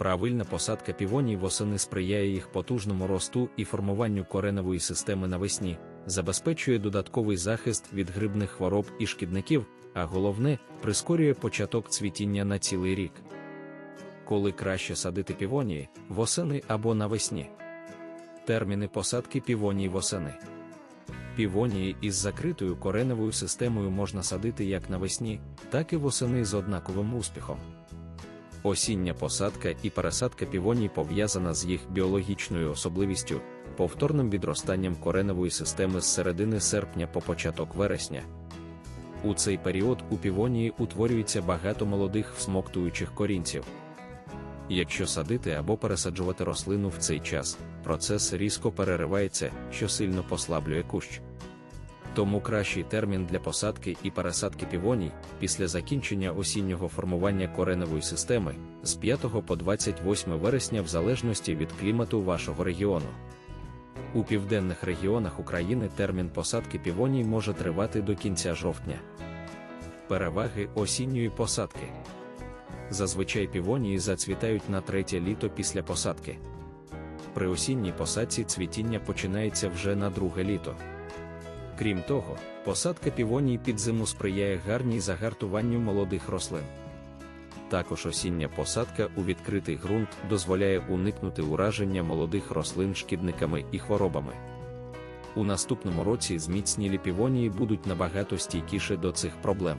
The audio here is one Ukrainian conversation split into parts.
Правильна посадка півоній восени сприяє їх потужному росту і формуванню кореневої системи навесні, забезпечує додатковий захист від грибних хвороб і шкідників, а головне, прискорює початок цвітіння на цілий рік. Коли краще садити півонії восени або навесні. Терміни посадки півоній восени. Півонії із закритою кореневою системою можна садити як навесні, так і восени з однаковим успіхом. Осіння посадка і пересадка півоній пов'язана з їх біологічною особливістю, повторним відростанням кореневої системи з середини серпня по початок вересня. У цей період у півонії утворюється багато молодих всмоктуючих корінців. Якщо садити або пересаджувати рослину в цей час, процес різко переривається, що сильно послаблює кущ. Тому кращий термін для посадки і пересадки півоній після закінчення осіннього формування кореневої системи з 5 по 28 вересня в залежності від клімату вашого регіону. У південних регіонах України термін посадки півоній може тривати до кінця жовтня. Переваги осінньої посадки. Зазвичай півонії зацвітають на третє літо після посадки. При осінній посадці цвітіння починається вже на друге літо. Крім того, посадка півоній під зиму сприяє гарній загартуванню молодих рослин. Також осіння посадка у відкритий ґрунт дозволяє уникнути ураження молодих рослин шкідниками і хворобами. У наступному році зміцнілі півонії будуть набагато стійкіше до цих проблем.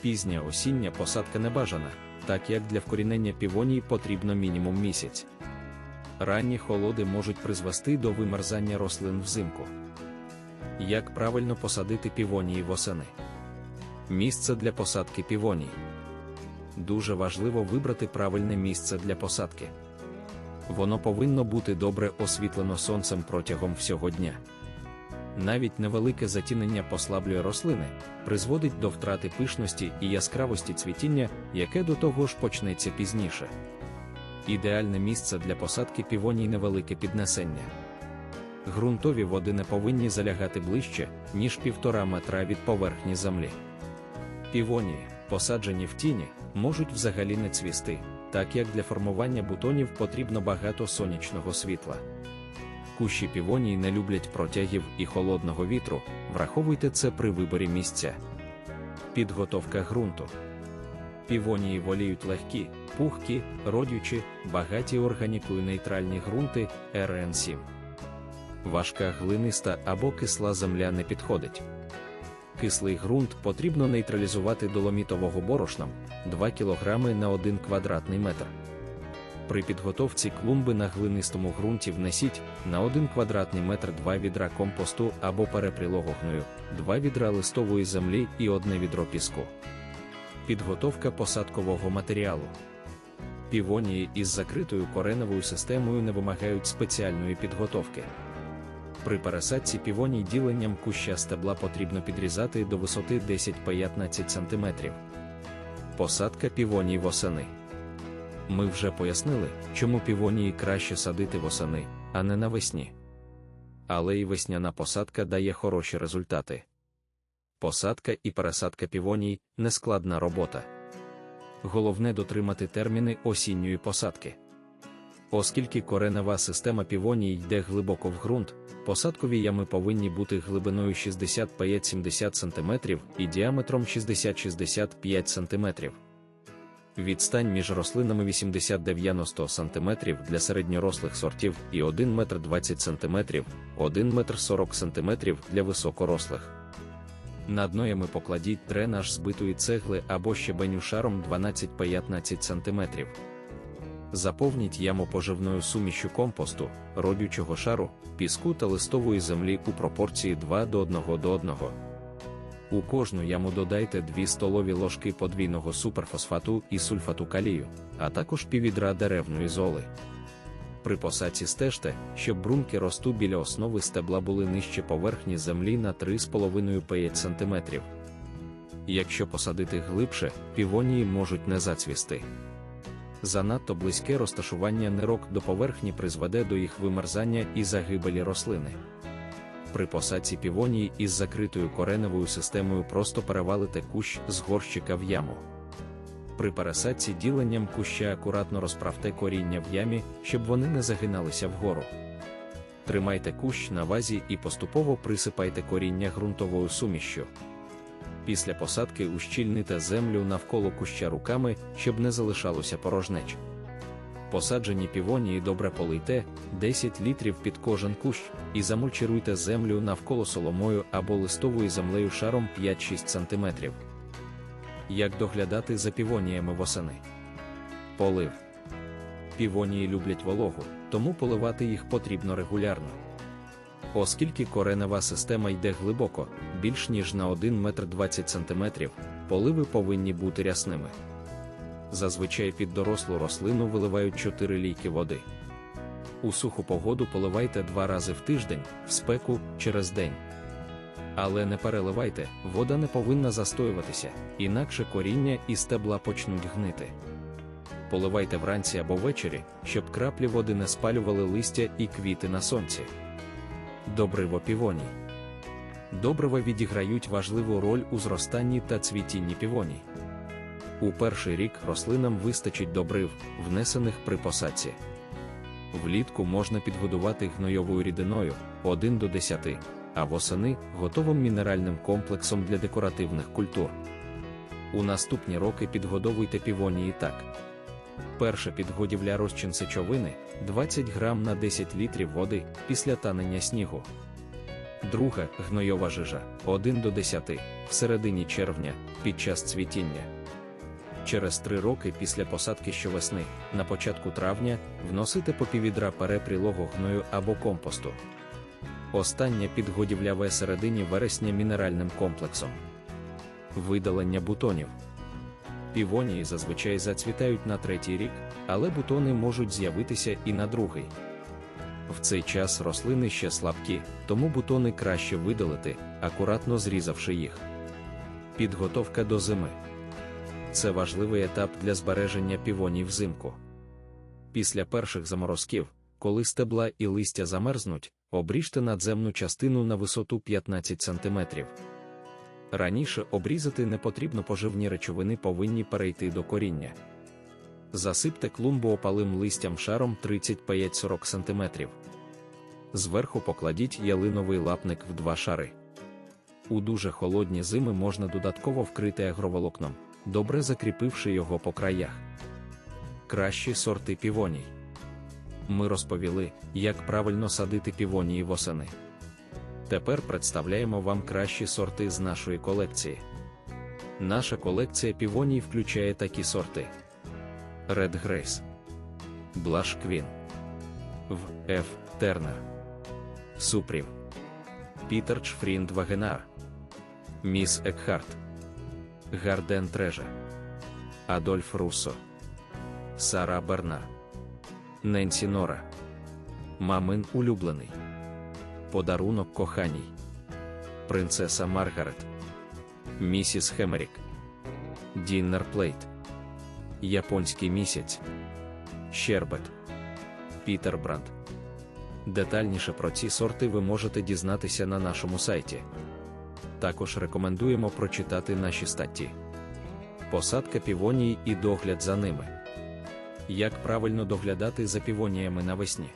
Пізня осіння посадка не бажана, так як для вкорінення півоній потрібно мінімум місяць. Ранні холоди можуть призвести до вимерзання рослин взимку. Як правильно посадити півонії восени? Місце для посадки півоній. Дуже важливо вибрати правильне місце для посадки. Воно повинно бути добре освітлено сонцем протягом всього дня. Навіть невелике затінення послаблює рослини, призводить до втрати пишності і яскравості цвітіння, яке до того ж почнеться пізніше. Ідеальне місце для посадки півоній невелике піднесення. Грунтові води не повинні залягати ближче, ніж півтора метра від поверхні землі. Півонії, посаджені в тіні, можуть взагалі не цвісти, так як для формування бутонів потрібно багато сонячного світла. Кущі півоній не люблять протягів і холодного вітру, враховуйте це при виборі місця. Підготовка ґрунту. Півонії воліють легкі, пухкі, родючі, багаті органікою нейтральні ґрунти РН7. Важка глиниста або кисла земля не підходить. Кислий ґрунт потрібно нейтралізувати доломітового борошном 2 кг на 1 квадратний метр. При підготовці клумби на глинистому ґрунті внесіть на 1 квадратний метр 2 відра компосту або перепрілого гною, 2 відра листової землі і 1 відро піску. Підготовка посадкового матеріалу. Півонії із закритою кореневою системою не вимагають спеціальної підготовки. При пересадці півоній діленням куща стебла потрібно підрізати до висоти 10-15 см. Посадка півоній восени. Ми вже пояснили, чому півонії краще садити восени, а не навесні. Але і весняна посадка дає хороші результати. Посадка і пересадка півоній нескладна робота. Головне дотримати терміни осінньої посадки. Оскільки коренева система півоній йде глибоко в ґрунт, посадкові ями повинні бути глибиною 65-70 см і діаметром 60-65 см. Відстань між рослинами 80-90 см для середньорослих сортів і 1 метр 20 см, 1 метр 40 см для високорослих. Над ноями покладіть дренаж збитої цегли або щебеню шаром 12-15 см. Заповніть яму поживною сумішю компосту, родючого шару, піску та листової землі у пропорції 2 до 1 до 1. У кожну яму додайте 2 столові ложки подвійного суперфосфату і сульфату калію, а також піввідра деревної золи. При посадці стежте, щоб брунки росту біля основи стебла були нижче поверхні землі на 3,5-5 см. Якщо посадити глибше, півонії можуть не зацвісти. Занадто близьке розташування нирок до поверхні призведе до їх вимерзання і загибелі рослини. При посадці півонії із закритою кореневою системою просто перевалите кущ з горщика в яму. При пересадці діленням куща акуратно розправте коріння в ямі, щоб вони не загиналися вгору. Тримайте кущ на вазі і поступово присипайте коріння ґрунтовою сумішшю. Після посадки ущільните землю навколо куща руками, щоб не залишалося порожнеч. Посаджені півонії добре полийте 10 літрів під кожен кущ і замульчируйте землю навколо соломою або листовою землею шаром 5-6 см. Як доглядати за півоніями восени? Полив. Півонії люблять вологу, тому поливати їх потрібно регулярно. Оскільки коренева система йде глибоко, більш ніж на 1 метр 20 см, поливи повинні бути рясними. Зазвичай під дорослу рослину виливають 4 лійки води. У суху погоду поливайте два рази в тиждень, в спеку через день. Але не переливайте, вода не повинна застоюватися, інакше коріння і стебла почнуть гнити. Поливайте вранці або ввечері, щоб краплі води не спалювали листя і квіти на сонці. Добриво півоній. Добрива відіграють важливу роль у зростанні та цвітінні півоній. У перший рік рослинам вистачить добрив, внесених при посадці. Влітку можна підгодувати гнойовою рідиною 1 до 10, а восени готовим мінеральним комплексом для декоративних культур. У наступні роки підгодовуйте півонії так. Перша підгодівля розчин сечовини 20 грам на 10 літрів води після танення снігу. Друга гнойова жижа 1 до 10 в середині червня під час цвітіння. Через три роки після посадки щовесни, на початку травня, вносити по піввідра перепрілого гною або компосту. Остання підгодівля в середині вересня мінеральним комплексом. Видалення бутонів. Півонії зазвичай зацвітають на третій рік, але бутони можуть з'явитися і на другий. В цей час рослини ще слабкі, тому бутони краще видалити, акуратно зрізавши їх. Підготовка до зими. Це важливий етап для збереження півоній взимку. Після перших заморозків, коли стебла і листя замерзнуть, обріжте надземну частину на висоту 15 см. Раніше обрізати не потрібно поживні речовини повинні перейти до коріння. Засипте клумбу опалим листям шаром 35-40 см. Зверху покладіть ялиновий лапник в два шари. У дуже холодні зими можна додатково вкрити агроволокном, добре закріпивши його по краях. Кращі сорти півоній. Ми розповіли, як правильно садити півонії восени. Тепер представляємо вам кращі сорти з нашої колекції. Наша колекція півоній включає такі сорти: Red Grace, Blush Queen, В. Ф. Тернер, Супрім, Пітер Чфрінд Вагенар, Міс Екхарт, Гарден Треже, Адольф Руссо, Сара Бернар, Ненсі Нора, Мамин улюблений. Подарунок коханій, Принцеса Маргарет, Місіс Хемерік, Діннер Плейт, Японський місяць, Щербет, Пітер Бранд. Детальніше про ці сорти ви можете дізнатися на нашому сайті. Також рекомендуємо прочитати наші статті. Посадка півоній і догляд за ними. Як правильно доглядати за півоніями навесні.